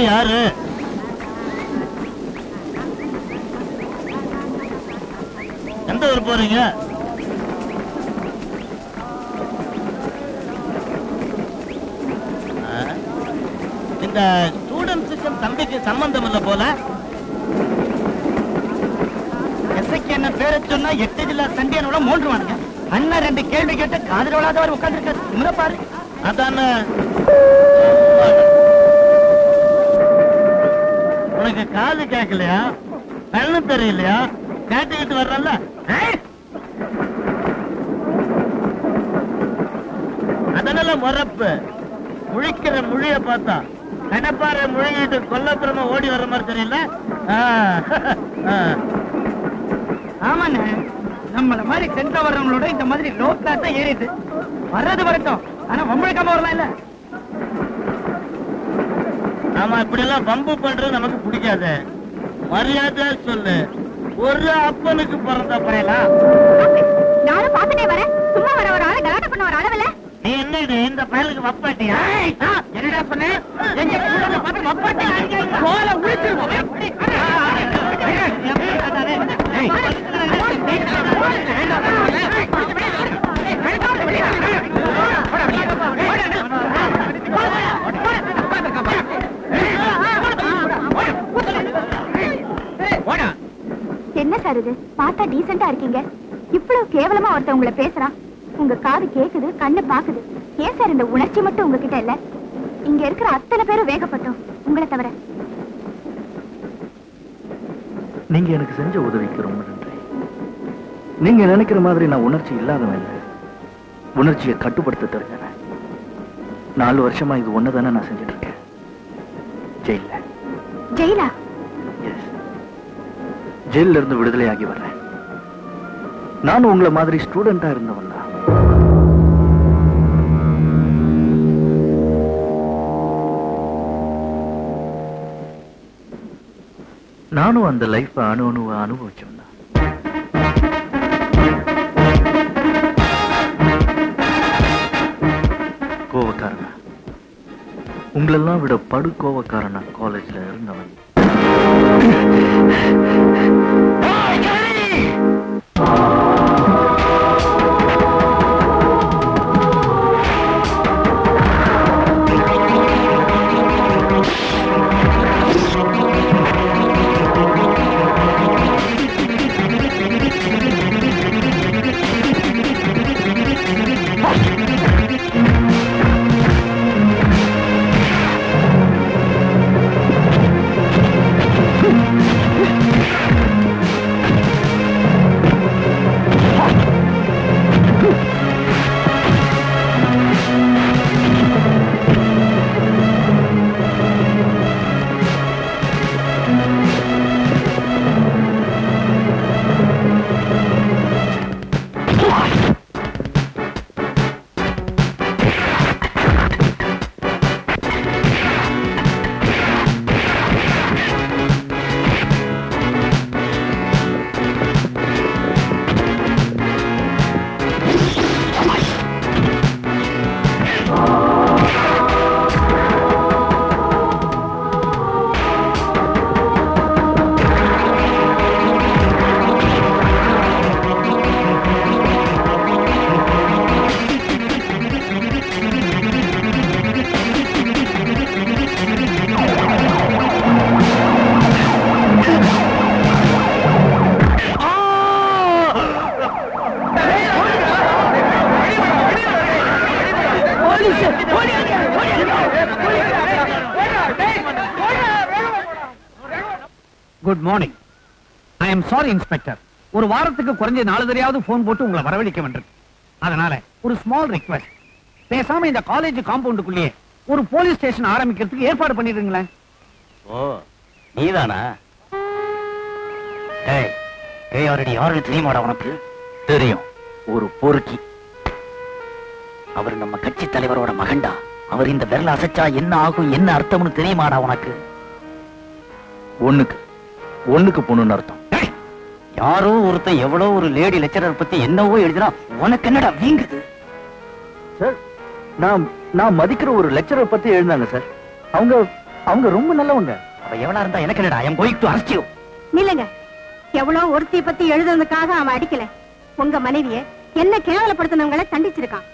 தம்பி யாரு? எந்த ஊர் போறீங்க? இந்த ஸ்டூடெண்ட்ஸுக்கும் தம்பிக்கு சம்பந்தம் இல்லை போல. எஸ்ஐக்கு என்ன பேரை சொன்னா எட்டு ஜில்லா சண்டியனோட மூன்று வானுங்க. அண்ணன் ரெண்டு கேள்வி கேட்டு காதல் விழாதவர் உட்காந்துருக்காரு இருக்க பாரு. அதானே? உனக்கு காது கேட்கலையா? கண்ணு தெரியலையா? கேட்டுக்கிட்டு வர்றல்ல. அதனால முறப்பு. முழிக்கிற முழிய பார்த்தா கணப்பாறை முழுகிட்டு கொல்லப்புறமா ஓடி வர மாதிரி தெரியல. ஆ, ஆமாண்ணே. நம்மள மாதிரி சென்ற வர்றவங்களோட இந்த மாதிரி லோ கிளாஸ் தான் ஏறிது வர்றது வரட்டும் ஆனா வம்பழுக்காம வரலாம் இல்ல. நாம இப்படி எல்லாம் பம்பு பண்றது நமக்கு பிடிக்காது மரியாதையா சொல்லு ஒரு அப்பனுக்கு பிறந்த பையலாம் நானும் பாத்துட்டே வரேன் சும்மா வர ஒரு ஆளு கலாட்டம் பண்ண ஒரு அளவுல நீ என்ன இது இந்த பயலுக்கு வப்பாட்டியா என்னடா சொன்னேன் எங்க கூட பார்த்து மப்பாட்டி கோல என்ன சார் இது பார்த்தா டீசெண்டா இருக்கீங்க. இவ்வளவு கேவலமா ஒருத்தன் உங்களை பேசுறான் உங்க காது கேக்குது கண்ணு பாக்குது. ஏன் சார் இந்த உணர்ச்சி மட்டும் உங்ககிட்ட இல்ல? இங்க இருக்கிற அத்தனை பேரும் வேகப்பட்டோம். உங்களை தவிர. நீங்க எனக்கு செஞ்ச உதவிக்கு ரொம்ப நன்றி. நீங்க நினைக்கிற மாதிரி நான் உணர்ச்சி இல்லாதவன் இல்லை. உணர்ச்சியை கட்டுப்படுத்த தெரிஞ்சவன். நாலு வருஷமா இது ஒண்ணுதானே நான் செஞ்சுட்டு இருக்கேன். ஜெயில ஜெயிலா? ஜெயில இருந்து விடுதலையாகி வர்றேன். நானும் உங்களை மாதிரி ஸ்டூடெண்டா இருந்தவன் தான். நானும் அந்த லைஃப் அணு அணுவ அனுபவிச்சோம் தான். கோவக்காரனா. உங்களெல்லாம் விட படு கோவக்காரனா காலேஜ்ல இருந்தவன். Good morning. I am sorry inspector. ஒரு வாரத்துக்கு குறைஞ்ச நாலு தரையாவது போன் போட்டு உங்களை வரவழைக்க வேண்டும் அதனால ஒரு ஸ்மால் ரிக்வெஸ்ட் பேசாம இந்த காலேஜ் காம்பவுண்டுக்குள்ளேயே ஒரு போலீஸ் ஸ்டேஷன் ஆரம்பிக்கிறதுக்கு ஏற்பாடு பண்ணிடுங்களேன் ஓ நீதானா? ஏய் ஏய் அவரடி யாருன்னு தெரியுமாடா உனக்கு? தெரியும். ஒரு பொறுக்கி. அவர் நம்ம கட்சி தலைவரோட மகன்டா. அவர் இந்த விரல் அசைச்சா என்ன ஆகும் என்ன அர்த்தம்னு தெரியுமாடா உனக்கு? ஒண்ணுக்கு. ஒண்ணுக்கு பொண்ணுன்னு அர்த்தம். யாரோ ஒருத்தன் எவ்வளோ ஒரு லேடி லெக்சரர் பத்தி என்னவோ எழுதினா உனக்கு என்னடா வீங்குது சார் நான் நான் மதிக்கிற ஒரு லெக்சரர் பத்தி எழுந்தாங்க சார். அவங்க அவங்க ரொம்ப நல்லவங்க. அவ எவனா இருந்தா எனக்கு என்னடா I'm going to arrest you நில்லுங்க. எவ்வளவு ஒருத்திய பத்தி எழுதுனதுக்காக அவன் அடிக்கல. உங்க மனைவிய என்ன கேவலப்படுத்தினவங்களை தண்டிச்சிருக்கான்.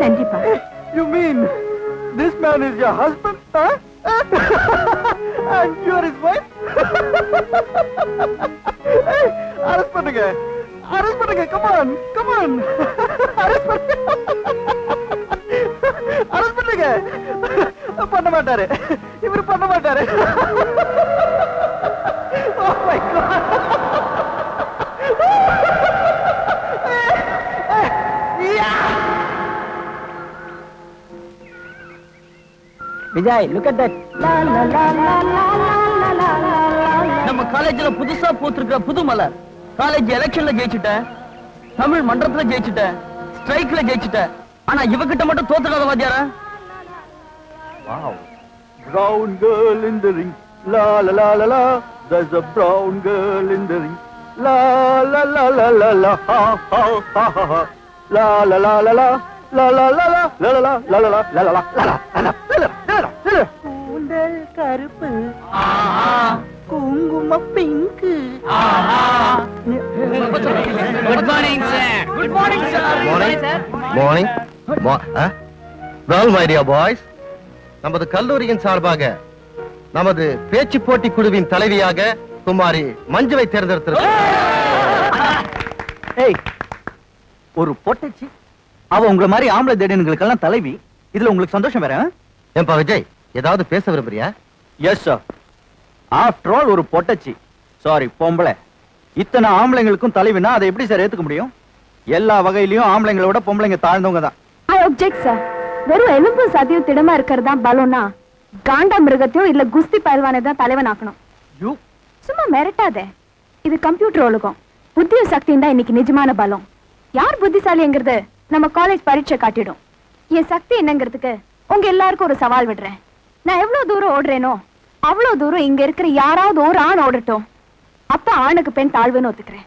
நன்றிப்பா you mean this man is your husband and you are his wife arrest பண்ணுங்க. அரெஸ்ட் பண்ணுங்க. Come on come on arrest பண்ணுங்க அரெஸ்ட் பண்ணுங்க. பண்ண மாட்டாரு. இவர் பண்ண மாட்டாரு. ஓ my God Vijay look at that நம்ம காலேஜ்ல புதுசா பூத்திருக்கிற புது மலர் காலேஜ் எலெக்ஷன்ல ஜெயிச்சுட்ட தமிழ் மன்றத்துல ஜெயிச்சுட்ட ஸ்ட்ரைக்ல ஜெயிச்சுட்ட ஆனா இவகிட்ட மட்டும் தோத்துக்காத வாத்தியாரா Wow. Brown girl in the ring. La la la la la. There's a brown girl in the ring. La la la la la la. Ha ha ha ha ha. La la la la la. La la la la. La la la la la la la la la la la la la la la la. கூந்தல் கருப்பு. குங்கும pink good morning sir good morning sir Morning. Morning well my dear boys நமது கல்லூரியின் சார்பாக நமது பேச்சு போட்டி குழுவின் தலைவியாக குமாரி மஞ்சுவை தேர்ந்தெடுத்திருக்கிறோம் ஏய் ஒரு பொட்டச்சி. அவ உங்கள மாதிரி ஆம்பளை தேடினுங்களுக்கெல்லாம் தலைவி. இதுல உங்களுக்கு சந்தோஷம் வேற ஏன்பா விஜய் ஏதாவது பேச விரும்புறியா? எஸ் சார் ஆஃப்டர் ஆல் ஒரு பொட்டச்சி. சாரி பொம்பளை. இத்தனை ஆம்பளைங்களுக்கும் தலைவினா அதை எப்படி சார் ஏத்துக்க முடியும்? எல்லா வகையிலயும் ஆம்பளைங்களை விட பொம்பளைங்க தாழ்ந்தவங்க தான். ஐ ஒப்ஜெக்ட் சார் வெறும் எலும்பு சதியும் திடமா இருக்கிறதா பலம்னா காண்டா மிருகத்தையோ இல்ல குஸ்தி பயில்வானை தான் தலைவன் ஆக்கணும் யூ சும்மா மிரட்டாதே. இது கம்ப்யூட்டர் உலகம். புத்தியும் சக்தியும் தான் இன்னைக்கு நிஜமான பலம். யார் புத்திசாலிங்கிறது நம்ம காலேஜ் பரீட்சை காட்டிடும். என் சக்தி என்னங்கிறதுக்கு உங்க எல்லாருக்கும் ஒரு சவால் விடுறேன். நான் எவ்வளவு தூரம் ஓடுறேனோ அவ்வளவு தூரம் இங்க இருக்கிற யாராவது ஒரு ஆண் ஓடட்டும். அப்ப ஆணுக்கு பெண் தாழ்வுன்னு ஒத்துக்கிறேன்.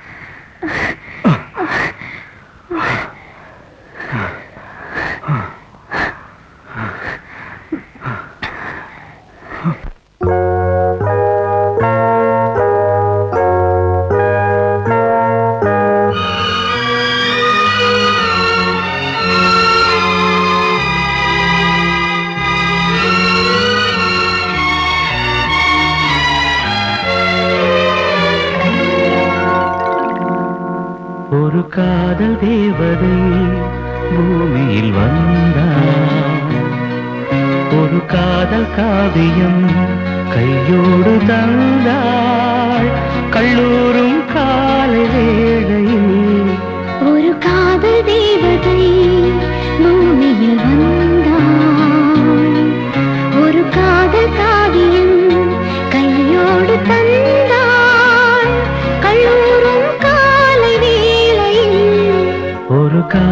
தேவதை பூமியில் வந்தார். ஒரு காதல் காவியம் கையோடு தந்தாள். கல்லூரும் கா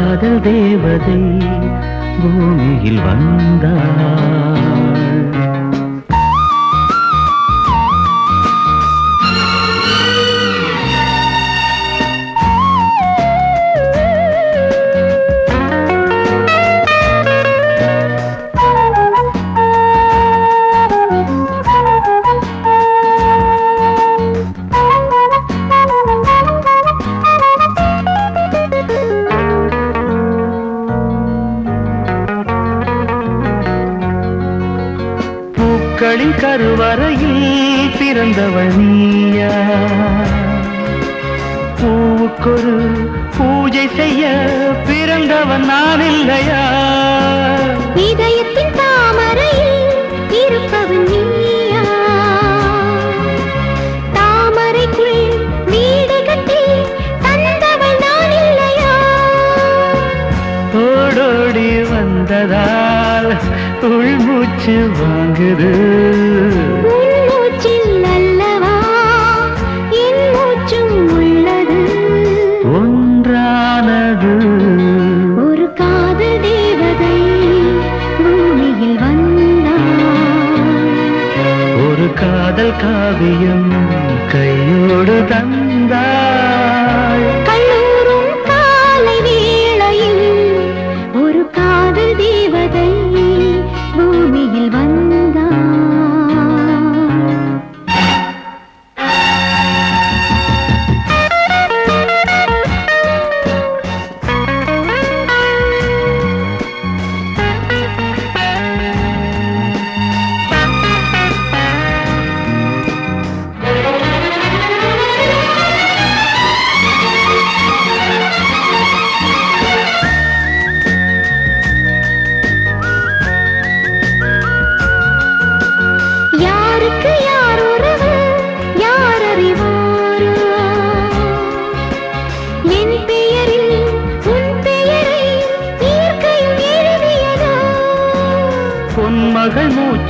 காதல் தேவதை பூமியில் வந்தார். கருவறையில் பிறந்தவள் நீயா? பூவுக்கொரு பூஜை செய்ய பிறந்தவன் நான் இல்லையா? இதயத்தின் உள்மூச்சு வாங்குது.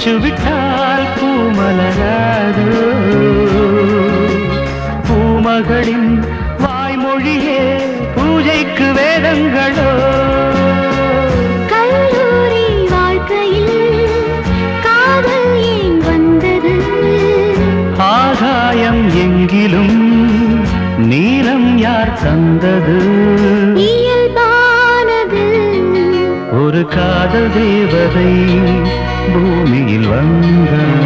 மூச்சு விட்டால் பூமலராதோ. பூமகளின் வாய்மொழியே பூஜைக்கு வேதங்களோ? கல்லூரி வாழ்க்கையில் காதல் ஏன் வந்தது? ஆகாயம் எங்கிலும் நீலம் யார் தந்தது? ஒரு காதல் தேவதை பூமியில் வந்தார்